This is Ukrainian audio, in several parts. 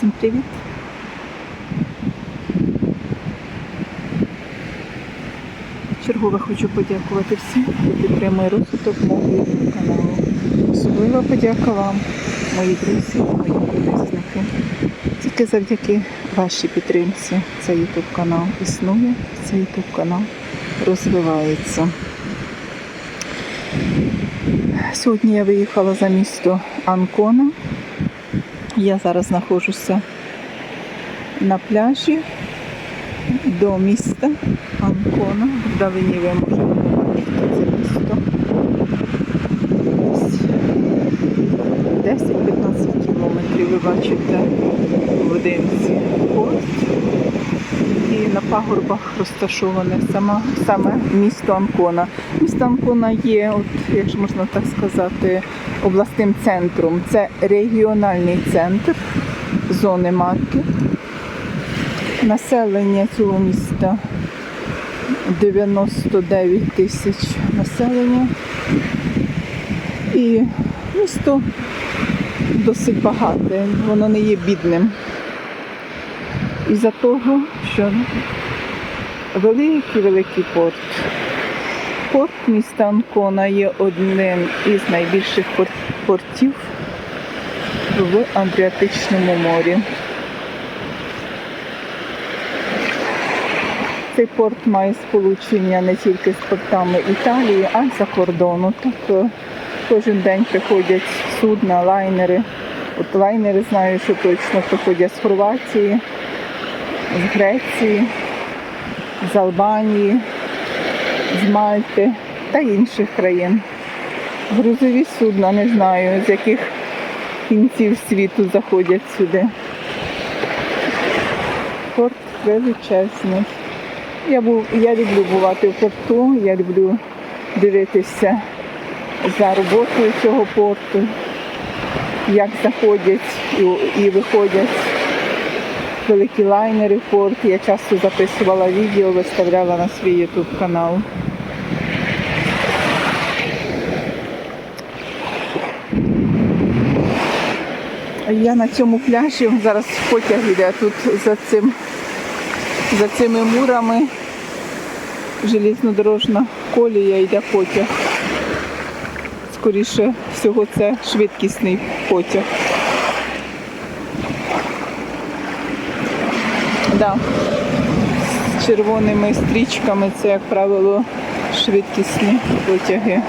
Всім привіт! Чергове хочу подякувати всім, хто підтримує розвиток мого YouTube каналу. Особлива подяка вам, мої друзі, мої підписники. Тільки завдяки вашій підтримці цей YouTube канал існує, цей YouTube канал розвивається. Сьогодні я виїхала за місто Анкона. Я зараз знаходжуся на пляжі до міста Анкона. Вдалині ви можете це місто. Десь 10-15 кілометрів ви бачите в Одинці порт. І на пагорбах розташоване саме місто Анкона. Місто Анкона є, от, якщо можна так сказати, обласним центром. Це регіональний центр зони марки. Населення цього міста 99 тисяч населення. І місто досить багате, воно не є бідним. Із-за того, що великий великий порт. Порт міста Анкона є одним із найбільших портів в Адріатичному морі. Цей порт має сполучення не тільки з портами Італії, а й за кордону. Тобто кожен день приходять судна, лайнери. От лайнери знаю, що точно приходять з Хорватії, з Греції, з Албанії, з Мальти та інших країн. Грузові судна, не знаю, з яких кінців світу заходять сюди. Порт величезний. Я, був, я люблю бувати в порту, я люблю дивитися за роботою цього порту, як заходять і, і виходять великі лайнери порт. Я часто записувала відео, виставляла на свій YouTube канал. Я на цьому пляжі зараз потяг іде тут за цим за цими мурами железнодорожна колія йде потяг. Скоріше всього це швидкісний потяг. Да. З червоними стрічками це, як правило, швидкісні потяги.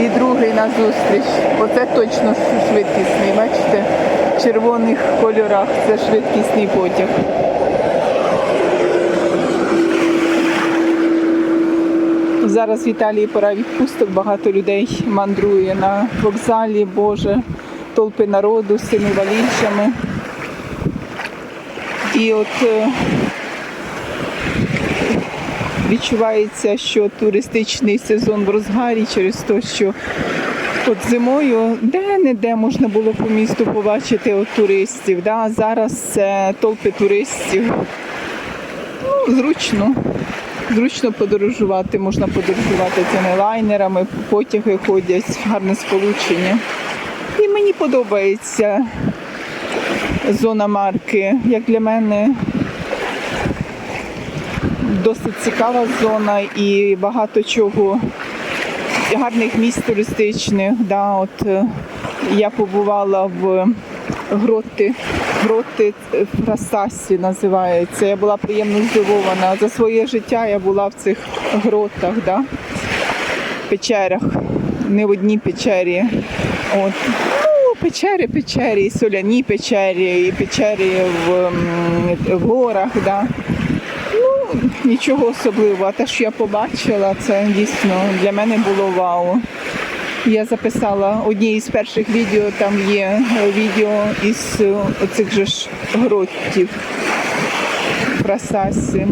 І другий назустріч. Оце точно швидкісний, бачите? В червоних кольорах це швидкісний потяг. Зараз в Італії пора відпусток, багато людей мандрує на вокзалі, Боже, толпи народу з цими валічами. І от е, відчувається, що туристичний сезон в розгарі через те, що от зимою де-не-де можна було по місту побачити от туристів. Да? Зараз це толпи туристів. Ну, зручно. Зручно подорожувати, можна подорожувати цими лайнерами, потяги ходять, гарне сполучення. І мені подобається зона марки. Як для мене досить цікава зона і багато чого гарних місць туристичних. Да, от, е, я побувала в гроти, гроти Фрасасі називається. Я була приємно здивована. За своє життя я була в цих гротах, да, печерах, не в одній печері. От. Печери, печері, і соляні печері, і печері в, в горах. Да. Ну, нічого особливого. Те, що я побачила, це дійсно для мене було вау. Я записала одні із перших відео, там є відео із оцих же ж гротів Красасі.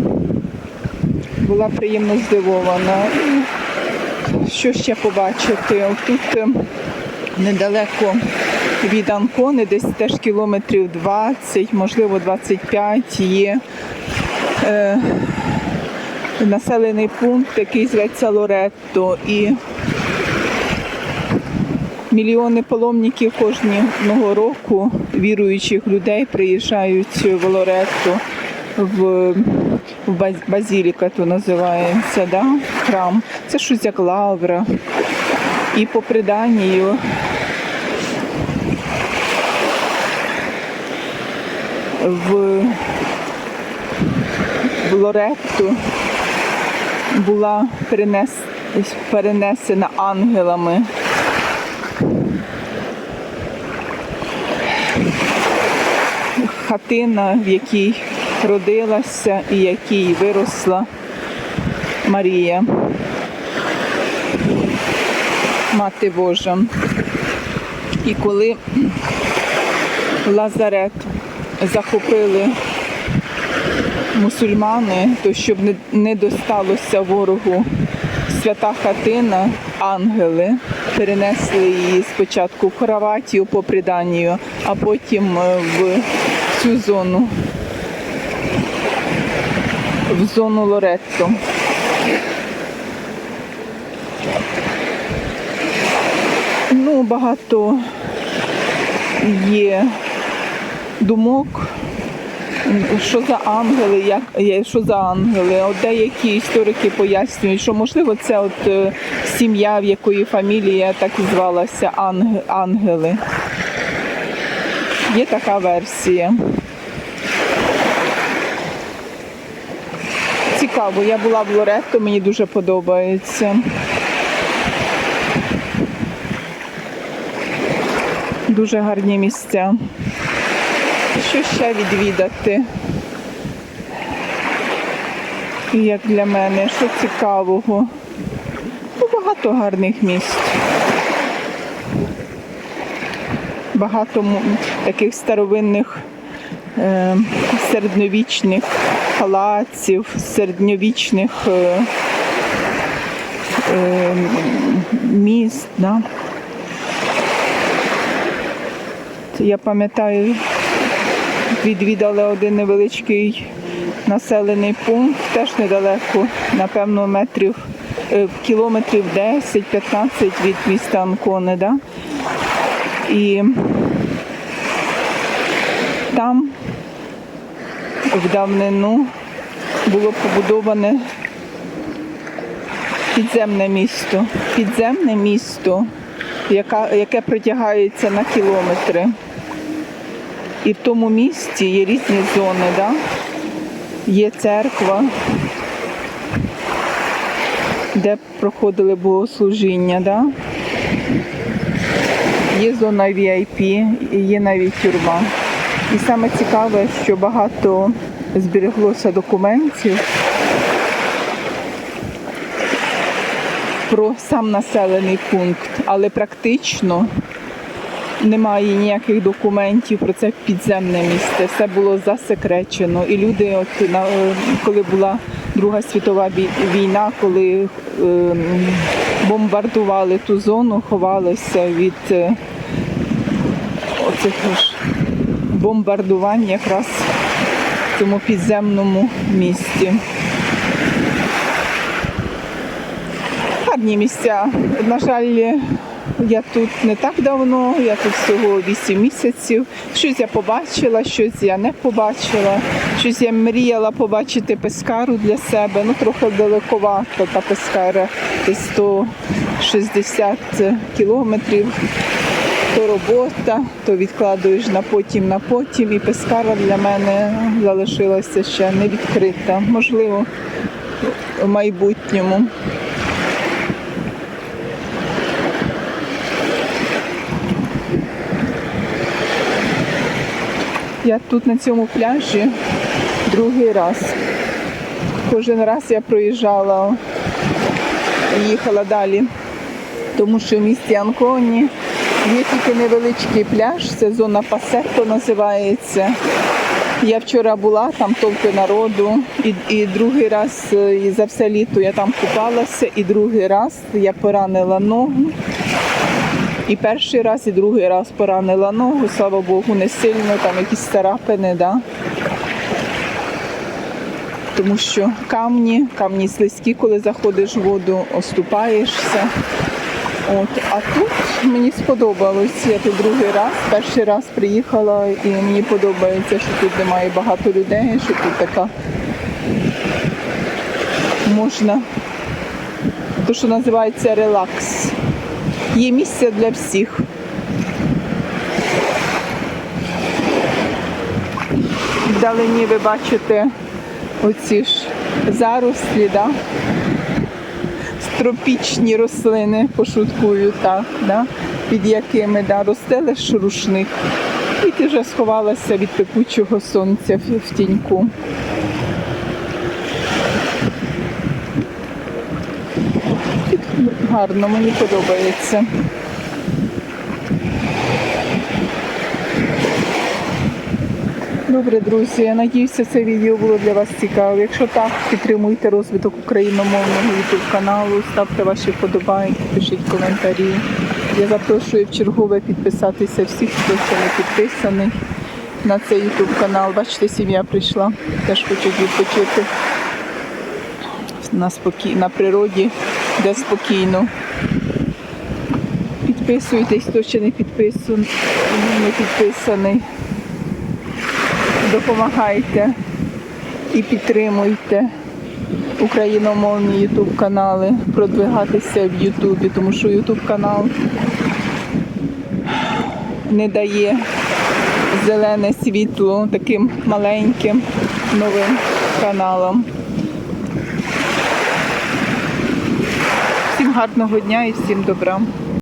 Була приємно здивована. Що ще побачити? Тут е, недалеко від Анкони, десь теж кілометрів 20, можливо 25 є е, населений пункт, який зветься Лоретто. І Мільйони паломників кожного року віруючих людей приїжджають в Лоретту, в, в Баз- Базіліка, то називається, да? храм. Це щось як лавра. І по преданню в, в Лоретту була перенес, перенесена ангелами хатина, в якій родилася і якій виросла Марія, Мати Божа. І коли Лазарет захопили мусульмани, то щоб не, досталося ворогу свята хатина, ангели перенесли її спочатку в Хороватію по приданню, а потім е, в цю зону, в зону Лоретто. Ну, багато є думок, що за ангели, як що за ангели. От деякі історики пояснюють, що можливо це от е, сім'я, в якої фамілія так і звалася ангели. Є така версія. Цікаво, я була в Лоретто, мені дуже подобається. Дуже гарні місця. Що ще відвідати? Як для мене, що цікавого? Багато гарних місць. Багато таких старовинних е, середньовічних палаців, середньовічних е, е, міст. Да? Я пам'ятаю, відвідали один невеличкий населений пункт, теж недалеко, напевно, метрів, е, кілометрів 10-15 від міста Анконе. Да? І там в давнину було побудоване підземне місто. Підземне місто, яке протягається на кілометри. І в тому місті є різні зони, да? є церква, де проходили богослужіння, да? є зона VIP, є навіть тюрма. І саме цікаве, що багато збереглося документів про сам населений пункт, але практично немає ніяких документів про це підземне місце. Все було засекречено. І люди, от на е, коли була Друга світова війна, коли е, бомбардували ту зону, ховалися від е, оцих бомбардувань якраз в цьому підземному місті. Гарні місця. На жаль, я тут не так давно, я тут всього 8 місяців. Щось я побачила, щось я не побачила. Щось я мріяла побачити пескару для себе. Ну, трохи далековато та пескара, десь 160 кілометрів. То робота, то відкладуєш на потім, на потім. І пескара для мене залишилася ще не відкрита. Можливо, в майбутньому. Я тут на цьому пляжі другий раз. Кожен раз я проїжджала, і їхала далі, тому що в місті Анконі є тільки невеличкий пляж, це зона Пасетто називається. Я вчора була, там толпи народу, і, і другий раз е, і за все літо я там купалася, і другий раз я поранила ногу. І перший раз, і другий раз поранила ногу, слава Богу, не сильно, там якісь царапини, да? тому що камні, камні слизькі, коли заходиш в воду, оступаєшся. От, а тут мені сподобалось. Я тут другий раз, перший раз приїхала і мені подобається, що тут немає багато людей, що тут така можна, то, що називається релакс. Є місце для всіх. Вдалині ви бачите оці ж зарослі, да? тропічні рослини, пошуткую так, да? під якими да, росте лише рушник. І ти вже сховалася від пекучого сонця в, тіньку. Тут гарно, мені подобається. Добре, друзі, я надіюся, це відео було для вас цікаве. Якщо так, підтримуйте розвиток україномовного YouTube каналу, ставте ваші вподобайки, пишіть коментарі. Я запрошую в чергове підписатися всіх, хто ще не підписаний на цей YouTube канал. Бачите, сім'я прийшла, теж хочуть відпочити на, спокій... на природі, де спокійно. Підписуйтесь, хто ще не підписаний, не підписаний допомагайте і підтримуйте україномовні YouTube канали, продвигатися в Ютубі, тому що YouTube канал не дає зелене світло таким маленьким новим каналам. Гарного дня і всім добра.